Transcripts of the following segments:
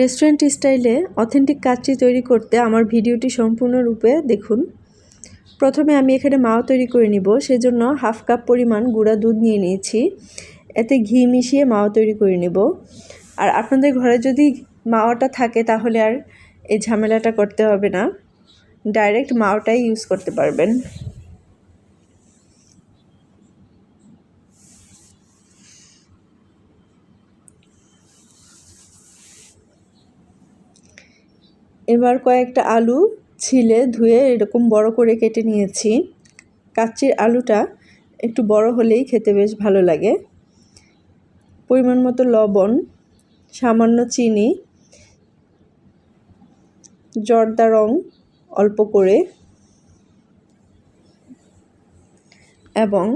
Restaurant স্টাইলে authentic kacchi তৈরি করতে আমার ভিডিওটি সম্পূর্ণরূপে দেখুন। প্রথমে আমি এখানে মাও তৈরি করে নিব, সেজন্য হাফ কাপ পরিমাণ গুঁড়া দুধ নিয়ে নিয়েছি। এতে ঘি মিশিয়ে মাও তৈরি করে নেব। আর আপনাদের ঘরে যদি মাওয়াটা থাকে, তাহলে আর এই ঝামেলাটা করতে হবে না। ডাইরেক্ট মাওটাই ইউজ করতে পারবেন। এবার কয়েকটা আলু ছিলে ধুয়ে এরকম বড় করে কেটে নিয়েছি। কাচ্চির আলুটা একটু বড় হলেই খেতে বেশ ভালো লাগে। পরিমাণ মতো লবণ, সামান্য চিনি, জর্দা রং অল্প করে এবং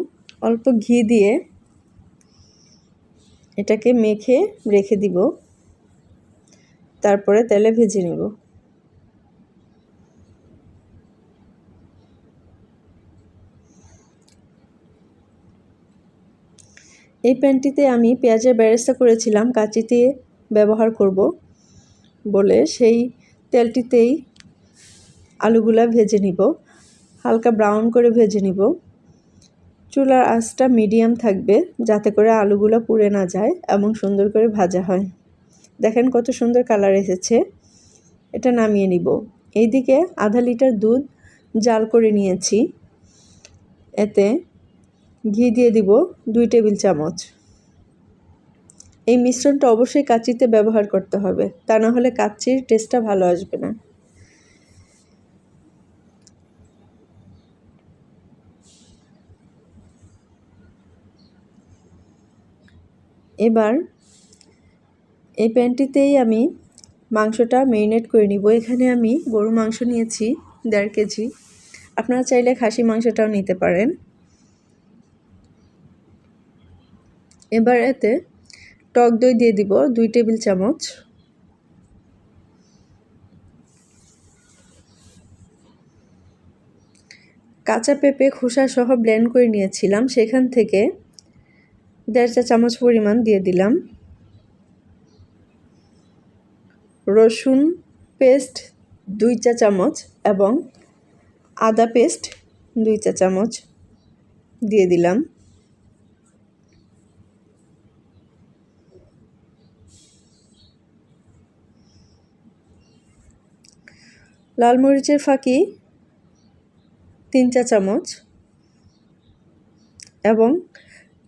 অল্প ঘি দিয়ে এটাকে মেখে রেখে দিব। তারপরে তেলে ভেজে নেব। এই প্যানটিতে আমি পেঁয়াজের ব্যারেস্তা করেছিলাম, কাঁচিতে ব্যবহার করব বলে সেই তেলটিতেই আলুগুলা ভেজে নিব, হালকা ব্রাউন করে ভেজে নিব। চুলার আঁচটা মিডিয়াম থাকবে যাতে করে আলুগুলো পুড়ে না যায় এবং সুন্দর করে ভাজা হয়। দেখেন কত সুন্দর কালার এসেছে। এটা নামিয়ে নিব। এইদিকে আধা লিটার দুধ জাল করে নিয়েছি। এতে ঘি দিয়ে দিব দুই টেবিল চামচ। এই মিশ্রণটা অবশ্যই কাচিতে ব্যবহার করতে হবে, তা না হলে কাচির টেস্টটা ভালো আসবে না। এবার এই প্যানটিতেই আমি মাংসটা মেরিনেট করে নিব। এখানে আমি গরু মাংস নিয়েছি দেড় কেজি। আপনারা চাইলে খাসি মাংসটাও নিতে পারেন। এবার এতে টক দই দিয়ে দিব দুই টেবিল চামচ। কাঁচা পেঁপে, খোসা সহ ব্লেন্ড করে নিয়েছিলাম। সেখান থেকে দেড় চা চামচ পরিমাণ দিয়ে দিলাম। রসুন পেস্ট দুই চা চামচ এবং আদা পেস্ট দুই চা চামচ দিয়ে দিলাম। লাল মরিচের ফাঁকি, তিন চা চামচ। এবং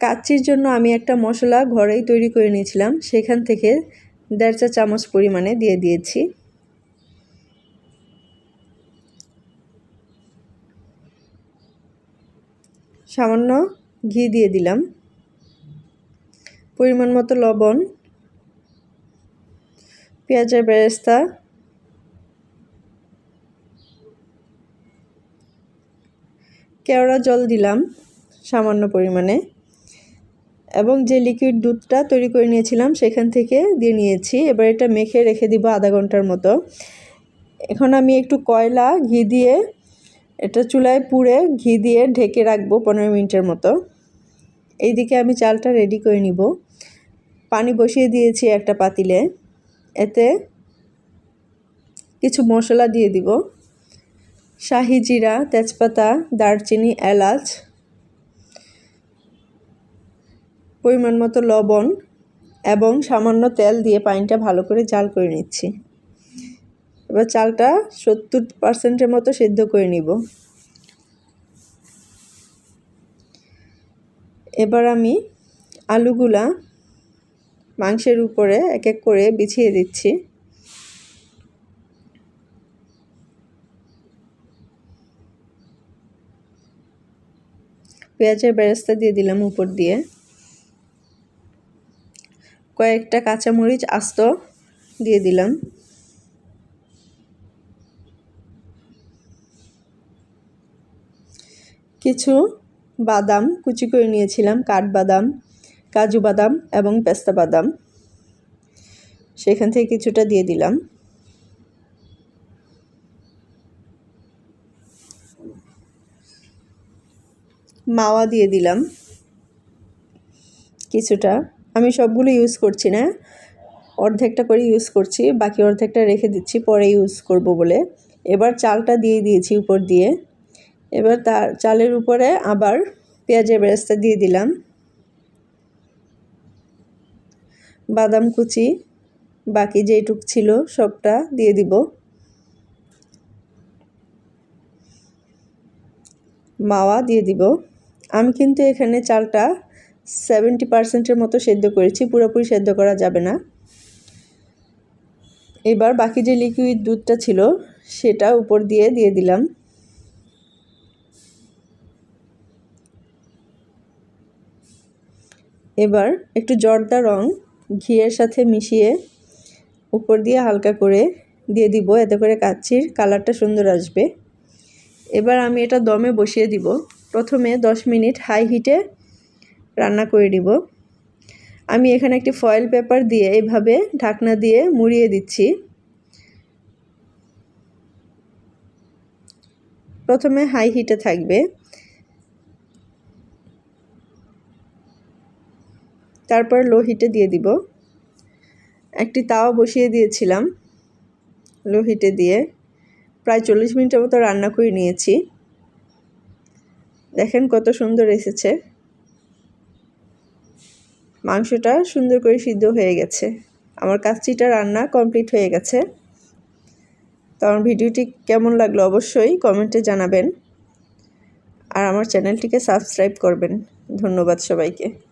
কাচ্চির জন্য আমি একটা মশলা ঘরেই তৈরি করে নিয়েছিলাম, সেখান থেকে দেড় চা চামচ পরিমাণে দিয়ে দিয়েছি। সামান্য ঘি দিয়ে দিলাম। পরিমাণ মতো লবণ, পেঁয়াজের বেরেস্তা কেওড়া জল দিলাম সামান্য পরিমাণে এবং যে লিকুইড দুধটা তৈরি করে নিয়েছিলাম সেখান থেকে দিয়ে নিয়েছি। এবার এটা মেখে রেখে দিব আধা ঘণ্টার মতো। এখন আমি একটু কয়লা ঘি দিয়ে এটা চুলায় পুড়ে ঘি দিয়ে ঢেকে রাখব পনেরো মিনিটের মতো। এইদিকে আমি চালটা রেডি করে নিব। পানি বসিয়ে দিয়েছি একটা পাতিলে। এতে কিছু মশলা দিয়ে দিব। শাহি জিরা, তেজপাতা, দারচিনি, এলাচ, পরিমাণ মতো লবণ এবং সামান্য তেল দিয়ে পানিটা ভালো করে জাল করে নিচ্ছি। এবার চালটা সত্তর পার্সেন্টের মতো সেদ্ধ করে নিব। এবার আমি আলুগুলা মাংসের উপরে এক এক করে বিছিয়ে দিচ্ছি। পেঁয়াজের বেরেস্তা দিয়ে দিলাম উপর দিয়ে। কয়েকটা কাঁচামরিচ আস্ত দিয়ে দিলাম। কিছু বাদাম কুচি করে নিয়েছিলাম, কাঠবাদাম, কাজু বাদাম এবং পেস্তা বাদাম। সেখান থেকে কিছুটা দিয়ে দিলাম। মাওয়া দিয়ে দিলাম। কিছুটা। আমি সবগুলো ইউজ করছি না। অর্ধেকটা করে ইউজ করছি, বাকি অর্ধেকটা রেখে দিচ্ছি, পরে ইউজ করব বলে। এবার চালটা দিয়ে দিয়েছি উপর দিয়ে। এবার তার, চালের উপরে আবার পেঁয়াজের বেরেস্তা দিয়ে দিলাম। বাদাম কুচি, বাকি যেইটুক ছিল সবটা দিয়ে দিব। মাওয়া দিয়ে দিব। আমি কিন্তু এখানে চালটা সেভেন্টি পার্সেন্টের মতো সেদ্ধ করেছি, পুরোপুরি সেদ্ধ করা যাবে না। এবার বাকি যে লিকুইড দুধটা ছিল, সেটা উপর দিয়ে দিয়ে দিলাম। এবার একটু জর্দা রং ঘিয়ের সাথে মিশিয়ে উপর দিয়ে হালকা করে দিয়ে দিব, এতে করে কাচ্ছির কালারটা সুন্দর আসবে। এবার আমি এটা দমে বসিয়ে দিব। প্রথমে 10 মিনিট হাই হিটে রান্না করে দিব আমি এখানে একটি ফয়েল পেপার দিয়ে এইভাবে ঢাকনা দিয়ে মুড়িয়ে দিচ্ছি। প্রথমে হাই হিটে থাকবে। তারপর লো হিটে দিয়ে দিব। একটি তাওয়া বসিয়ে দিয়েছিলাম লো হিটে দিয়ে। প্রায় চল্লিশ মিনিটের মতো রান্না করে নিয়েছি। দেখেন কত সুন্দর এসেছে। মাংসটা সুন্দর করে সিদ্ধ হয়ে গেছে। আমার কাচ্চিটা রান্না কমপ্লিট হয়ে গেছে। তো আমার ভিডিওটি কেমন লাগল অবশ্যই কমেন্টে জানাবেন। আর আমার চ্যানেলটিকে সাবস্ক্রাইব করবেন। ধন্যবাদ সবাইকে।